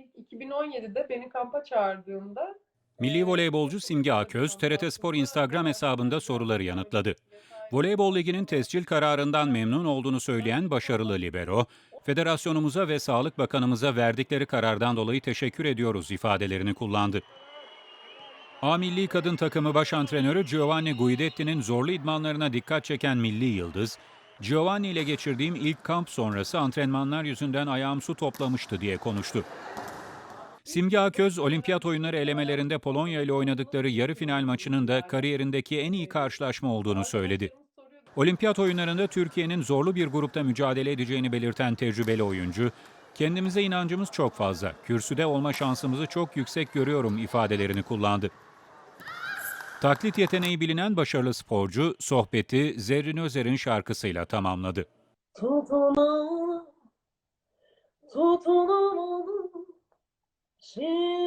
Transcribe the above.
ilk 2017'de beni kampa çağırdığında Milli voleybolcu Simge Aköz, TRT Spor Instagram hesabında soruları yanıtladı. Voleybol Ligi'nin tescil kararından memnun olduğunu söyleyen başarılı libero, federasyonumuza ve Sağlık Bakanımıza verdikleri karardan dolayı teşekkür ediyoruz ifadelerini kullandı. A Milli Kadın Takımı baş antrenörü Giovanni Guidetti'nin zorlu idmanlarına dikkat çeken Milli Yıldız, Giovanni ile geçirdiğim ilk kamp sonrası antrenmanlar yüzünden ayağım su toplamıştı diye konuştu. Simge Aköz, olimpiyat oyunları elemelerinde Polonya ile oynadıkları yarı final maçının da kariyerindeki en iyi karşılaşma olduğunu söyledi. Olimpiyat oyunlarında Türkiye'nin zorlu bir grupta mücadele edeceğini belirten tecrübeli oyuncu, kendimize inancımız çok fazla, kürsüde olma şansımızı çok yüksek görüyorum ifadelerini kullandı. Taklit yeteneği bilinen başarılı sporcu, sohbeti Zerrin Özer'in şarkısıyla tamamladı. Tutunalım, tutunalım, 是。